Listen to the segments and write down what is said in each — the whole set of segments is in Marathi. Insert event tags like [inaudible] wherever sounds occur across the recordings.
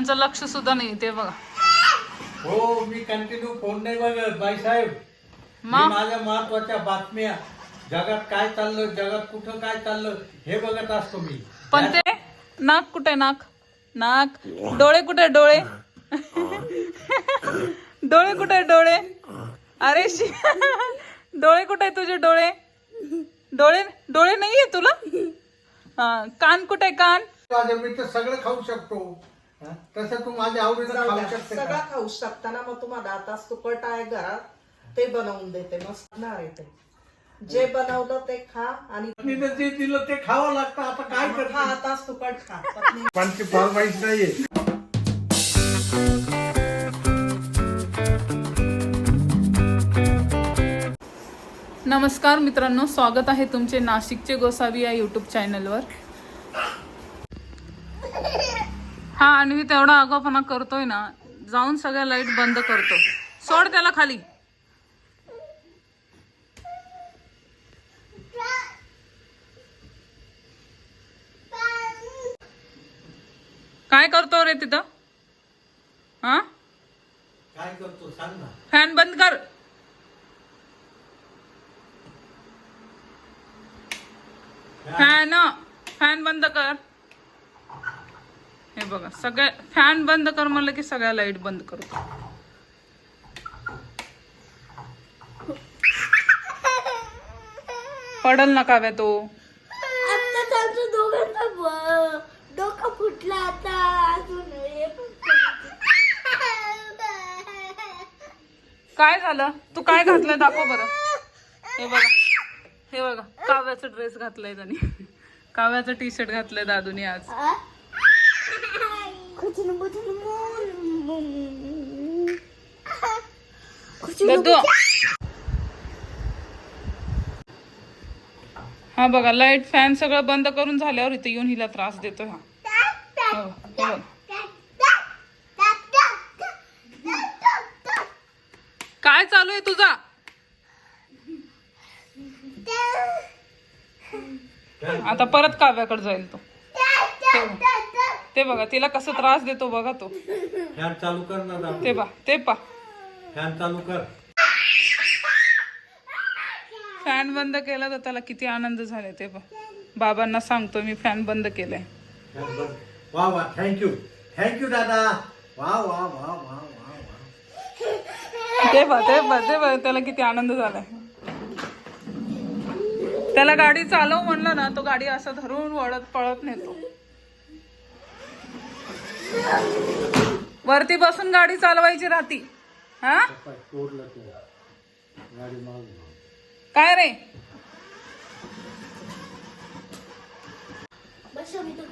त्यांचं लक्ष सुद्धा नाही ते बघा. हो मी कंटिन्यू फोन नाही बघत बाईसाहेब मी? मग माझ्या महत्त्वाच्या बातम्या. जगात काय चाललं जगात कुठं काय चाललं हे बघत असतो मी. पण ते नाक कुठे नाक? नाक. डोळे कुठे डोळे? डोळे कुठे डोळे? अरे शी डोळे कुठे तुझे डोळे? डोळे डोळे नाहीये तुला? हा कान कुठे कान? मी तर सगळं खाऊ शकतो. हा? तसं तू माझ्या आवडीचं जाऊ खाऊ द्या. शकते सगळं का? खाऊ शकता ना मग तुम्हाला आता सुकट आहे घरात ते बनवून देते मस्त ना आहे ते. जे बनवलं ते खा आणि पत्नीनं जे दिलं ते खावं लागतं. आता काय खा करता? आता सुकट खा. पत्नी. फॉर्माईश नाहीये. नमस्कार मित्रांनो स्वागत आहे तुमचे नाशिकचे गोसावी या युट्यूब चॅनलवर हा आणि मी तेवढा आगापणा करतोय ना जाऊन सगळ्या लाइट बंद करतो. सोड त्याला खाली. काय करतो रे तिथं? हा? काय करतो? सांग ना फॅन बंद कर फॅन फॅन बंद कर हे बघा सगळ्या फॅन बंद कर म्हणलं की सगळ्या लाइट बंद करतो पडल ना काव्या तो. डोकं फुटलं आता अजून काय झालं? तू काय घातलंय दाखव बरं. हे बघा. हे बघा. काव्याचा ड्रेस घातलाय त्यांनी. काव्याचं टी शर्ट घातलंय दादूनी आज. हा बघा लाइट फॅन सगळं बंद करून झाल्यावर इथे येऊन हिला त्रास देतोय हा. हो, हे. काय चालू आहे तुझा? आता परत काव्याकडे जाईल तो. ते बघ. बघा तिला कसं त्रास देतो बघा तो. फॅन चालू कर ना दादा. ते पा ते पा. फॅन चालू कर. फॅन बंद केला तर त्याला किती आनंद झाले ते पा. बाबांना सांगतो मी फॅन बंद केलाय. फॅन बंद. वा वा थँक्यू थँक्यू दादा. वा वा वा वा वा वा. ते पा ते पा ते त्याला किती आनंद झालाय. त्याला गाडी चालव म्हणलं ना तो गाडी असं धरून वळत पळत नेतो. वरती बसून गाडी चालवायची राहती. हा? काय रे.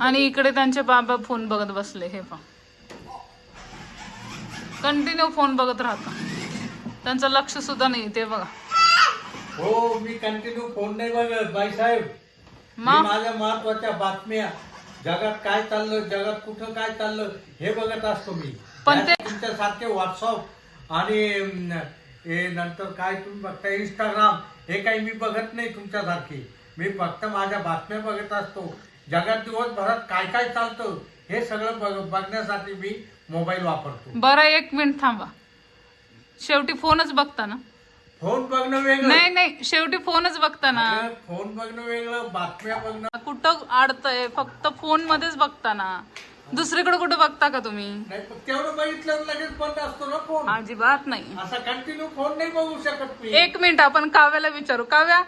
आणि इकडे त्यांचे बाबा फोन बघत बसले हे पा कंटिन्यू फोन बघत राहता त्यांचं लक्ष सुद्धा नाही ते बघा. हो मी कंटिन्यू फोन नाही बघत बाईसाहेब मी मग माझ्या महत्त्वाच्या बातम्या. जगात काय चाललं जगात कुठं काय चाललं हे बघत असतो मी. पण ते- तुमच्या सारखे व्हॉट्सअप आणि अं, हे नंतर काय तुम्ही बघता इंस्टाग्राम हे काही मी बघत नाही तुमच्यासारखी. मी फक्त माझ्या बातम्या बघत असतो. जगात दिवसभरात काय काय चालतं हे सगळं बघ- बघण्यासाठी मी मोबाईल वापरतो. बरं एक मिनिट थांबा. शेवटी फोनच बघता ना? फोन बघणं वेगळं. नाही नाही शेवटी फोनच बघता ना अगं, फोन बघणं वेगळं बातम्या बघणं कुठं अडतंय फक्त फोन मध्येच बघता ना दुसरीकडे कुठं बघता का तुम्ही? नाही पण तेवढं बघितलं लगेच बंद असतो ना फोन. अजिबात नाही. असा कंटिन्यू फोन नाही बघू शकत मी. एक मिनिट आपण काव्याला विचारू. काव्या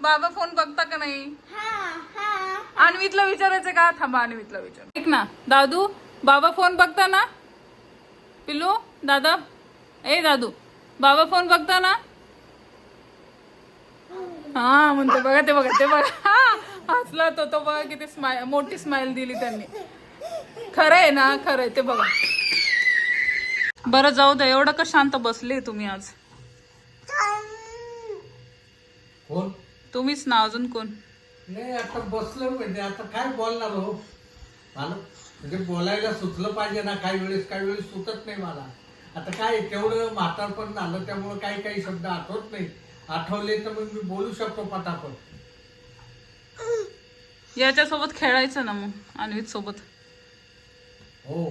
बाबा फोन बघता का नाही? हा हा. अन्वितला विचारायचं का? थांबा अन्वितला विचार. ऐक ना दादू बाबा फोन बघता ना पिल्लू दादा ए दादू बाबा फोन बघता ना हा म्हणते बघा ते बघा ते बघा. हसला तो तो बघा किती स्माईल मोठी स्माईल दिली त्यांनी. खरं आहे ना खरं आहे ते बघा. बरं जाऊ द्या एवढं का शांत बसले तुम्ही आज? फोन तुम्हीच ना अजून कोण? नाही आता बसलो म्हणजे आता काय बोलणार हो? मला म्हणजे बोलायला सुचलं पाहिजे ना काही वेळेस काही वेळेस सुचत नाही मला. आता काय तेवढं म्हातारपण झालं त्यामुळे काही काही शब्द आठवत नाही. आठवले तर मग मी बोलू शकतो पटापट. याच्यासोबत खेळायचं ना मग अन्वित सोबत हो.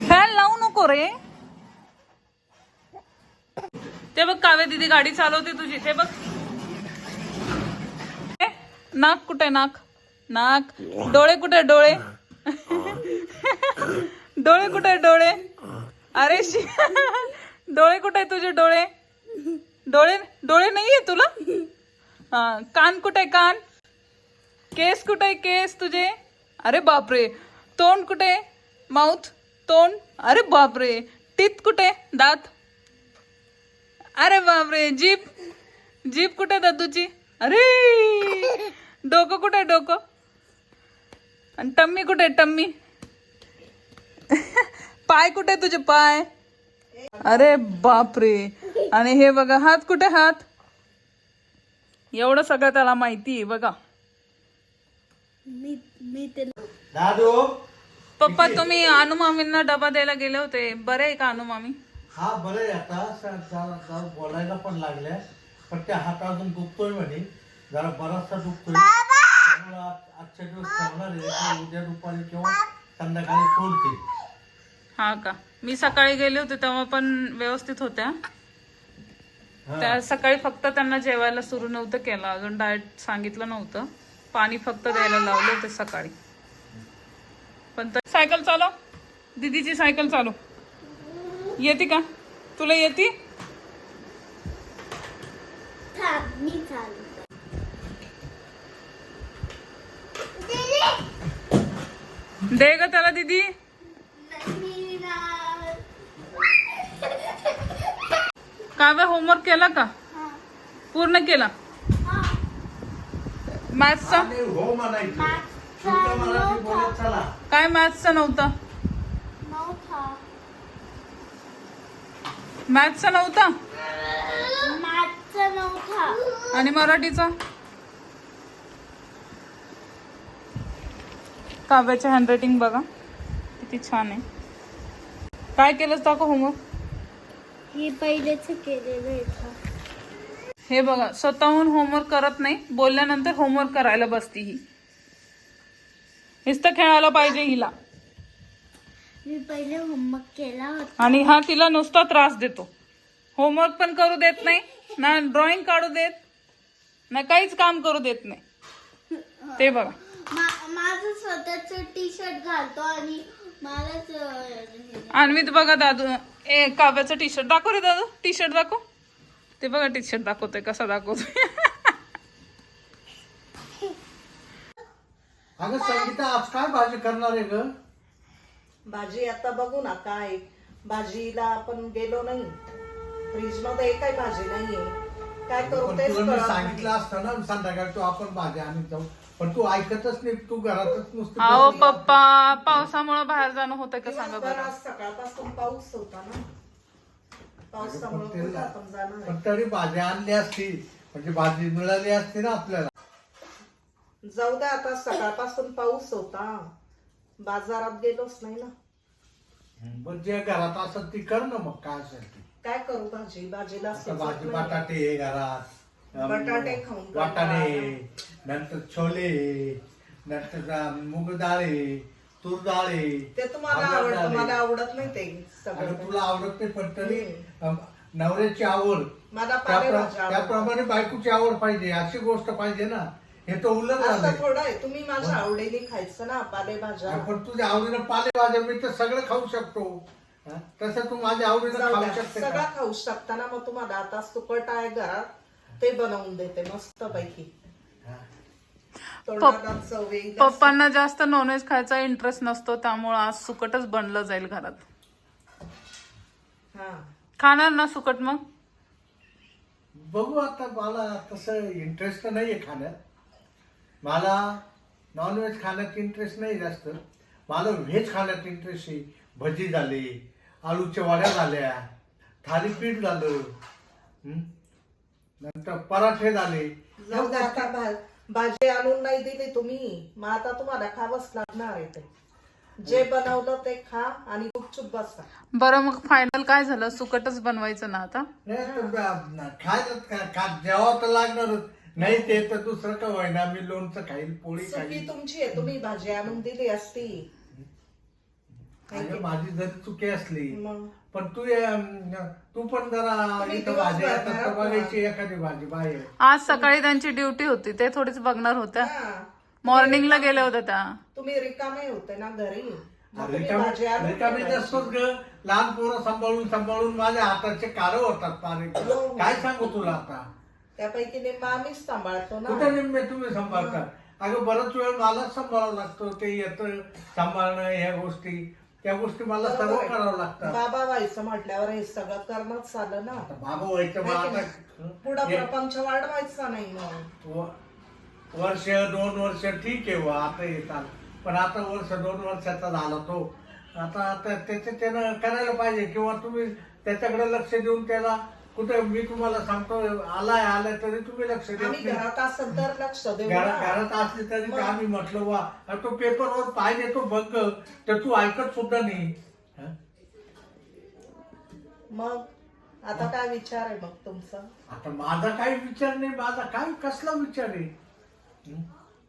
फॅन लावू नको रे. ते बघ कावे दिदी गाडी चालवते तुझी ते बघ. नाक कुठे नाक? नाक. डोळे कुठे डोळे? [laughs] डोळे कुठे डोळे? अरे शी [laughs] डोळे कुठे तुझे डोळे? डोळे डोळे नाहीये तुला? हा कान कुठे कान? केस कुठे केस तुझे? अरे बापरे. तोंड कुठे? माउथ तोंड? अरे बापरे. टीत कुठे? दात? अरे बापरे. जीप जीप कुठे दादूची? अरे! डोकं कुठे डोकं? आणि टम्मी कुठे टम्मी? पाय कुठे तुझे पाय? अरे बापरे. आणि हे बघा हात कुठे हात? एवढं सगळं त्याला माहिती आहे बघा. मी मी ते दादू पप्पा तुम्ही अनुमामींना डबा द्यायला गेले होते. बरे आहे का अनुमामी हा बरं आहे आता. स- जरा जरा बोलायला पण लागल्या पण त्या हात अजून दुखतोय म्हणे. जरा बराचसा दुखतोय. त्यामुळं आज- आजच्या दिवस ठेवणार आहे उद्या दुपारी किंवा संध्याकाळी सोडते हा का? मी सकाळी गेले होते तेव्हा पण व्यवस्थित होत्या. हा. त्या सकाळी फक्त त्यांना जेवायला सुरू नव्हतं केलं. अजून डाएट सांगितलं नव्हतं. पाणी फक्त द्यायला लावले होते सकाळी. पण तर सायकल चालव. दीदीची सायकल चालव. येते का? तुला येते? थांब मी चालू. दे ग त्याला दीदी. काव्य होमवर्क केला का? हा. पूर्ण केला? हा. मॅथ्सचा हो काय मॅथ्सचा नव्हता? नव्हता. मॅथ्सचा नव्हता? आणि मराठीचा? काव्याचे हँडरायटिंग बघा. किती छान आहे. काय केलंस दाखव होमवर्क हे पहिलेच केलेलं आहे हे बघा स्वतःहून होमवर्क करत नाही बोलल्यानंतर होमवर्क करायला बसती ही. नुसतं खेळायला पाहिजे हिला. मी पहिले होमवर्क केला होता. आणि हा तिला नुसता त्रास देतो. होमवर्क पण करू देत नाही ना ड्रॉइंग काढू देत ना काहीच काम करू देत नाही. ते बघा. मा- माझं स्वतःच टी शर्ट घालतो आणि मलाच अन्वित बघा दादू ए काव्याचं टी शर्ट दाखव रे दादू टी शर्ट दाखव. ते बघा टी शर्ट दाखवतोय कसा दाखवतोय. अगं संगीता आज काय भाजी करणार आहे ग? भाजी आता बघू ना काय. भाजीला आपण गेलो नाही. फ्रीजमध्ये एकही भाजी नाहीये. काय करू पण तेच तुला मी कळत सांगितलं नाही. असतं ना संध्याकाळी तू आपण भाजी आणून जाऊ. पण तू ऐकतच नाही तू घरातच नुसतं अहो बसली. पप्पा पावसामुळे बाहेर जाणं होतंय का सांगा दिवसभर बरं? आज सकाळपासून पाऊस होता ना. पावसामुळे पण ते- कुठं आपण जाणार आहे? पण तरी भाजी आणली असती. म्हणजे भाजी मिळाली असती ना आपल्याला. जाऊ द्या आता सकाळपासून पाऊस होता. बाजारात गेलोच नाही ना. पण जे घरात असत ती कर ना मग काय असेल ती. काय करू भाजी? भाजीला आता सुचत भाजी नाही. बटाटे आहे घरात. बटाटे खाऊन वाटाणे नंतर छोले नंतर मूग डाळ आहे. तूर डाळ आहे. ते तुम्हाला आवडतं आहे. मला आवडत नाही ते अगं सगळं तुला आवडत नाही पण तरी नवऱ्याची आवड. मला त्याप्र- पालेभाज्या आवडतात. त्याप्रमाणे बायकोची आवड पाहिजे अशी गोष्ट पाहिजे ना. हे तर उलट असं झालंय. थोडं आहे. तुम्ही माझ्या आवडीने खायचं ना पालेभाज्या. पण तुझ्या आवडीनं पालेभाज्या मी तर सगळं खाऊ शकतो. हा? तसं तू माझ्या आवडीनं जाऊ खाऊ द्या. शकते सगळं का खाऊ शकता ना मग तुम्हाला आता सुकट आहे घरात. ते बनवून देते मस्त पैकी हा. तोंडाला चव येईल. पप्पांना जास्त नॉनव्हेज खायचा इंटरेस्ट नसतो त्यामुळे आज सुकटच बनलं जाईल घरात. हा. खाणार ना सुकट मग? बघू आता मला तसं इंटरेस्ट नाहीये खाण्यात. मला नॉनव्हेज खाण्यात इंटरेस्ट नाही जास्त. मला व्हेज खाण्यात इंटरेस्ट आहे. भजी झाली आलूच्या वड्या झाल्या थालीपीठ झालं हं? नंतर पराठे झाले. जाऊ द्या आता भा- भाजी आणून नाही दिली तुम्ही. मग आता तुम्हाला खावंच लागणार आहे ते. जे बनवलं ते खा आणि गुपचूप बसा. बरं मग फायनल काय झालं? सुकटच बनवायचं ना आता? नाही तर ब- खायला खा- खा- जेवावं तर लागणारच. नाही ते तर दुसरं का होईना मी लोणचं खाईल पोळी खाईल. तुमची आहे. तुम्ही भाजी आणून दिली असती. अगं, माझी जरी चुकी असली मग? पण तू अं, तू पण जरा तुम्ही इथं भाजी तर बघायची एखादी भाजी बाहेर. आज सकाळी त्यांची ड्युटी होती ते थोडीच बघणार होत्या. हा. मॉर्निंगला गेल्या होत्या त्या. तुम्ही रिकामे होते ना घरी? मग तुम्ही रिकामी भाजी आणून रिकामी ठेवायची. नसतोच ग. लहान पोरं सांभाळून सांभाळून माझ्या हाताचे कार होतात पाणी हो. काय सांगू तुला आता? त्यापैकी निम्मा आम्हीच सांभाळतो ना. कुठे निम्मे तुम्ही सांभाळता? अगं बराच वेळ मलाच सांभाळावं लागतं ते येतं सांभाळणं ह्या गोष्टी. त्या गोष्टी मला सर्व बरोबर. करावं लागतात. बाबा व्हायचं म्हटल्यावर हे सगळं करणंच आलं ना. आता बाबा व्हायचं मग माहिती आता पुढं हे प्रपंच वाढवायचा नाही मग व- वर्ष दोन वर्ष ठीक आहे वा आता येतात पण आता वर्ष दोन वर्षाचा झाला तो. आता आता त्याचं त्यानं करायला पाहिजे किंवा तुम्ही त्याच्याकडे लक्ष देऊन त्याला कुठे मी तुम्हाला सांगतो आलाय आलाय तरी तुम्ही लक्ष देत आम्ही नाही. घरात असेल तर लक्ष देऊ घरात ना. घरात असले तरी ते आम्ही म्हटलं वा अरे तो पेपरवर पाहिजे तो बघ तर तू ऐकत सुद्धा नाही. हं? मग? आता काय विचार आहे मग तुमचा? आता माझा काही विचार नाही माझा काय कसला विचार आहे? हं?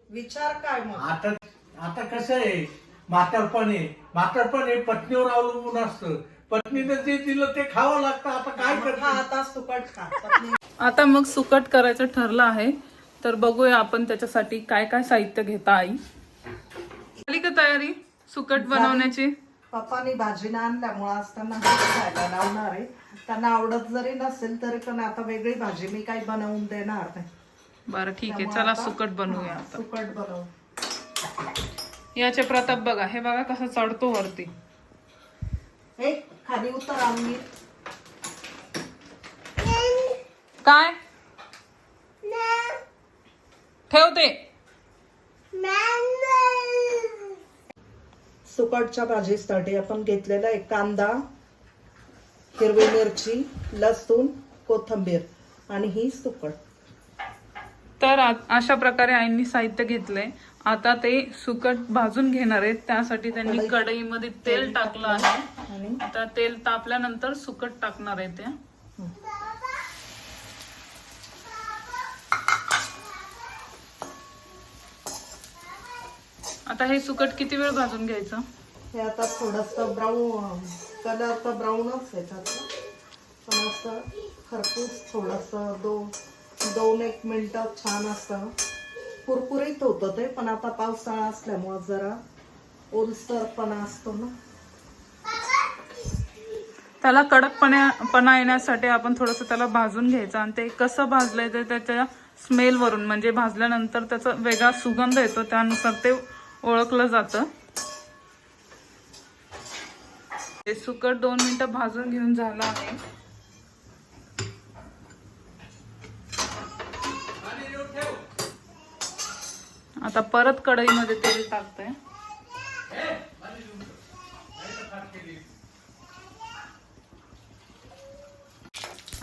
विचार काय मग? आता आता कसं आहे? म्हातारपण आहे. म्हातारपण आहे पत्नीवर अवलंबून असतं. पत्नीनं जे दिलं ते खावं लागतं. आता काय करता? आता सुकट खा. पत्नी. आता मग सुकट करायचं ठरलं आहे. तर बघूया आपण त्याच्यासाठी काय काय साहित्य घेता आई. झाली का तयारी सुकट बनवण्याची? पप्पानी भाजीनं आणल्यामुळे आज त्यांना भाजी खायला लावणार आहे. त्यांना आवडत जरी नसेल तरी पण आता वेगळी भाजी मी काही बनवून देणार नाही. बरं ठीक आहे. त्यामुळे चला आता- सुकट बनवूया हा, आता. सुकट बनवू. याचे प्रताप बघा हे बघा कसा चढतो वरती. हे खाली उतर आम्ही. काय? ठेवते सुकटच्या भाजीसाठी आपण घेतलेला आहे कांदा हिरवी मिरची लसूण कोथंबीर आणि ही सुकट. तर अशा प्रकारे आईंनी साहित्य घेतलंय. आता ते सुकट भाजून घेणार आहेत. त्यासाठी त्यांनी कढई- कढईमध्ये तेल टाकलं आहे. आणि? आता तेल तापल्यानंतर सुकट टाकणार आहे त्या आता हे सुकट किती वेळ भाजून घ्यायचं? हे आता थोडस ब्राऊन कलर तर ब्राऊनच आहे पण असं खरपूस थोडस दोन दोन एक मिनिटं छान असतं कुरकुरीत होतं ते पण आता पावसाळा असल्यामुळं जरा ओलसरपणा असतो ना. त्याला कडकपणा पणा येण्यासाठी आपण थोडंसं त्याला भाजून घ्यायचं आणि ते कसं भाजलंय ते त्याच्या स्मेलवरून म्हणजे भाजल्यानंतर त्याचा वेगळा सुगंध येतो त्यानुसार ते ओळखलं जातं. ते सुकट दोन मिनिटं भाजून घेऊन झालं आहे. आता परत कढईमध्ये तेल टाकतंय.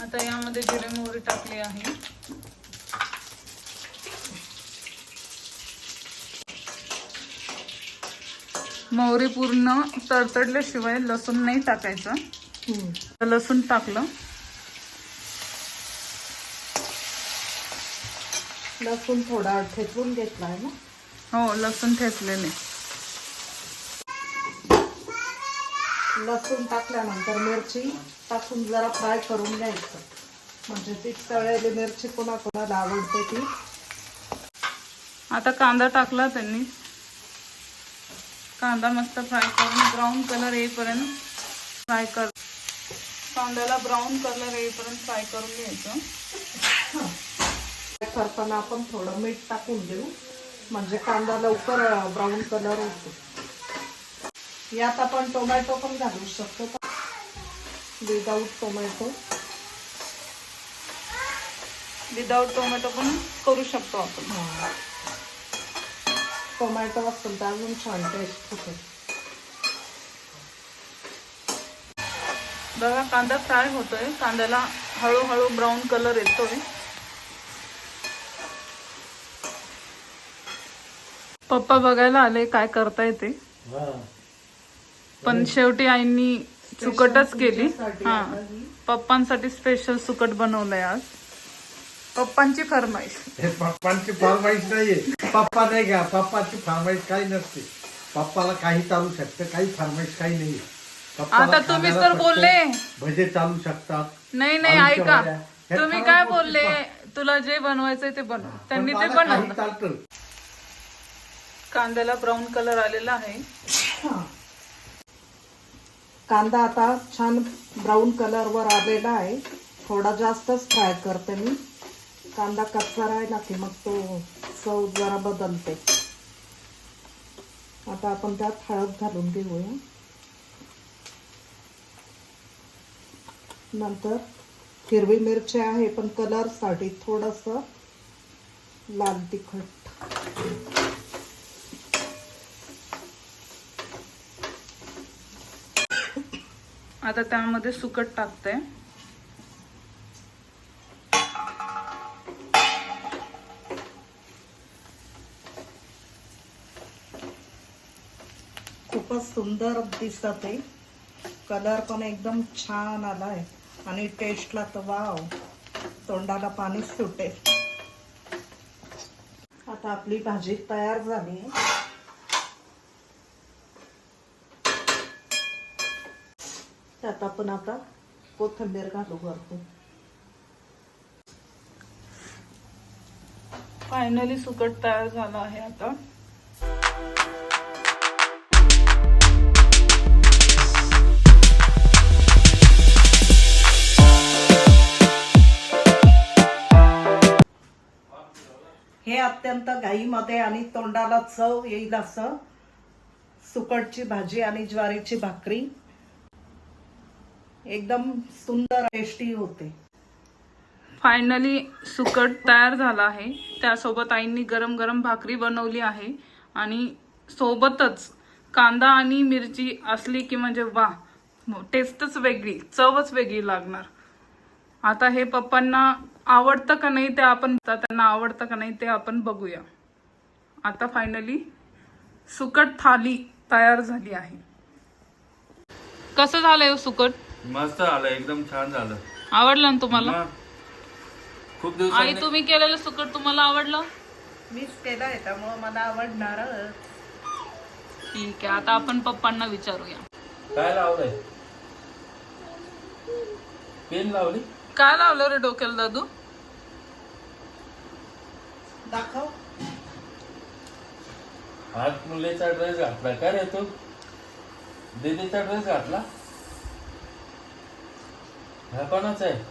आता यामध्ये जिरे मोहरी टाकली आहे. मोहरी पूर्ण तडतडल्याशिवाय लसूण नाही टाकायचं. लसूण टाकलं. लसूण थोडा ठेचून घेतलाय ना? हो लसूण ठेचलेले. लसूण टाकल्यानंतर मिरची टाकून जरा फ्राय करून घ्यायचं. म्हणजे ती तळलेली मिरची कोणा कोणाला आवडते ती. आता कांदा टाकला त्यांनी. कांदा मस्त फ्राय करून ब्राऊन कलर येईपर्यंत फ्राय कर कांद्याला ब्राऊन कलर येईपर्यंत फ्राय करून घ्यायचं. करताना आपण थोडं मीठ टाकून देऊ. म्हणजे कांदा लवकर ब्राऊन कलर होतो. यात आपण टोमॅटो पण घालू शकतो. विदाऊट टोमॅटो विदाऊट टोमॅटो पण करू शकतो आपण. टोमॅटो असेल तर अजून छान टेस्ट होते. बघा कांदा फ्राय होतोय. कांद्याला हळूहळू ब्राऊन कलर येतोय. पप्पा बघायला आले काय करताय ते. हा. पण शेवटी आईंनी सुकटच केली. हा. पप्पांसाठी स्पेशल सुकट बनवलंय आज. पप्पांची फरमाईश. हे पप्पांची फरमाईश नाहीये. पप्पा नाही घ्या पप्पाची फरमाईश काही नसते. पप्पाला काही चालू शकतं काही फरमाईश काही नाही आता तुम्हीच तर बोलले. भजे चालू शकतात. नाही नाही ऐका. हे तुम्ही काय बोलले. तुला जे बनवायचंय ते बनव. त्यांनी ते बनवलं. चालतं. कांद्याला ब्राऊन कलर आलेला आहे. हा. कांदा आता छान ब्राऊन कलरवर आलेला आहे. थोडा जास्तच फ्राय करते मी. कांदा कच्चा राहिला की मग तो चव जरा बदलते. आता आपण त्यात हळद घालून घेऊया. नंतर हिरवी मिरची आहे पण कलरसाठी थोडंसं लाल तिखट. आता त्यामध्ये सुकट टाकते. खूपच सुंदर दिसत आहे कलर पण एकदम छान आलाय. आणि टेस्टला तर वाव. तोंडाला पाणी सुटेल. आता आपली भाजी तयार झाली त्यात आपण आता कोथिंबीर घालू वरतून. फायनली सुकट तयार झाला आहे आता. हे अत्यंत घाईमध्ये आणि तोंडाला चव येईल असं सुकटची भाजी आणि ज्वारीची भाकरी. एकदम सुंदर टेस्टी होते. फायनली सुकट तयार झाला आहे. त्यासोबत आईंनी गरम गरम भाकरी बनवली आहे. आणि सोबतच कांदा आणि मिरची असली की म्हणजे वा टेस्टच वेगळी चवच वेगळी लागणार. आता हे पप्पांना आवडतं का नाही ते आपण त्यांना आवडतं का नाही ते आपण बघूया. आता फायनली सुकट थाली तयार झाली आहे. कसं झालंय हो सुकट? मस्त आलं एकदम छान झालं. आवडलं ना तुम्हाला? मग खूप आई दिवसांनी तुम्ही केलेलं सुकट तुम्हाला आवडलं? मीच केलं आहे त्यामुळं मला आवडणार ठीक आहे आता आपण पप्पांना विचारूया. काय लावलंय? पेन लावली? काय लावलं रे डोक्याला दादू? दाखव. आज मुलीचा ड्रेस घातला काय रे तू? दीदीचा ड्रेस घातला? हा कोणाचा आहे?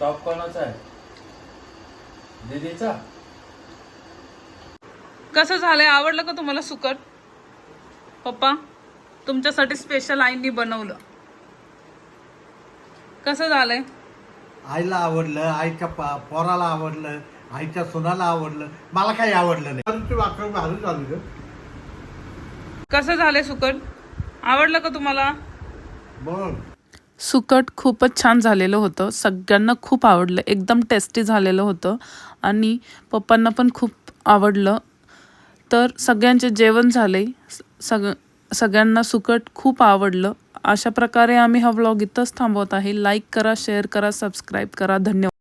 टॉप कोणाचा आहे? दीदीचा? कसं झालंय? आवडलं का तुम्हाला सुकट पप्पा तुमच्यासाठी स्पेशल आईंनी बनवलं. कसं झालंय? आईला आवडलं आईच्या पोराला आवडलं आईच्या सोनाला आवडलं. मला काही आवडलं नाही. कसं झालंय सुकट आवडलं का तुम्हाला? मग सुकट खूपच छान झालेलं होतं. सगळ्यांना खूप आवडलं. एकदम टेस्टी झालेलं होतं. आणि पप्पांना पण खूप आवडलं. तर सगळ्यांचे जेवण झाले. सग सगळ्यांना सुकट खूप आवडलं. अशा प्रकारे आम्ही हा व्लॉग इथंच थांबवत आहे. लाईक करा शेअर करा सबस्क्राईब करा. धन्यवाद.